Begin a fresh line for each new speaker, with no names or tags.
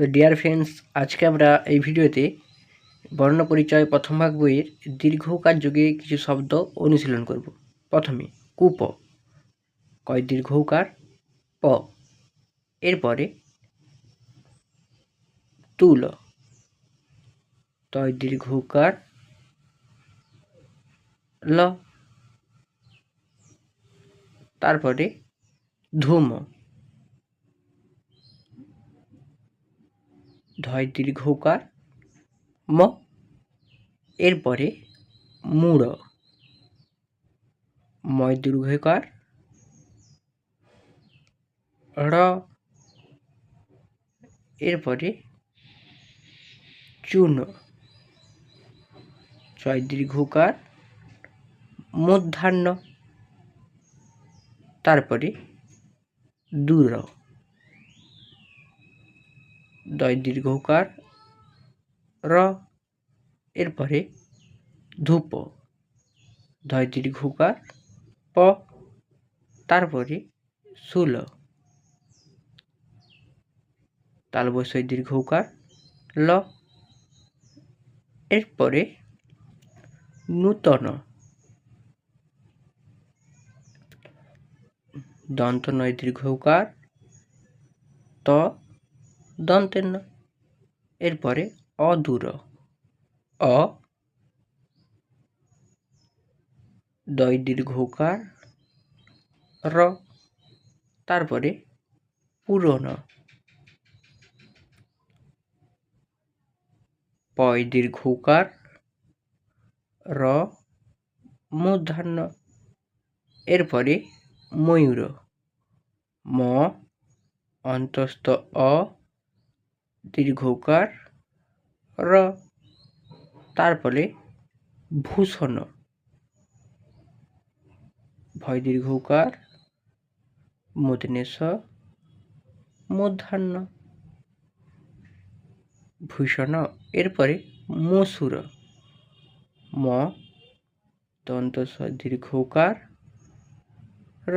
তো dear friends আজকে আমরা এই ভিডিওতে বর্ণ পরিচয় প্রথম ভাগ বইয়ের দীর্ঘকার যুগে কিছু শব্দ অনুশীলন করব। প্রথমে কুপ কয় দীর্ঘকার? প। এরপরে, তুল। তয় দীর্ঘকার? ল। তারপরে, ধূম। ধয় দীর্ঘকার, ম, এরপরে মূঢ়, ময় দীর্ঘকার র এরপরে চূর্ণ ছয় দীর্ঘকার, মধ্যাহ্ন, তারপরে দূর দয় দীর্ঘকার, র, এরপরে ধূপ ধয় দীর্ঘকার, প, তারপরে শূল তালবসই দীর্ঘকার, ল, এরপরে নূতন দন্ত নয় দীর্ঘকার, ত দন্তের ন এরপরে অদূর, অ, দয় দীর্ঘকার, র, তারপরে পুরন পয় দীর্ঘকার, র মূর্ধান্য এরপরে ময়ূর, ম, অন্তস্থ, অ দীর্ঘকার র। তারপরে ভূষণ। ভয় দীর্ঘকার মূর্ধনেশ মধ্যাহ্ন। ভূষণ, এরপরে মসুর। ম দন্ত দীর্ঘকার, র।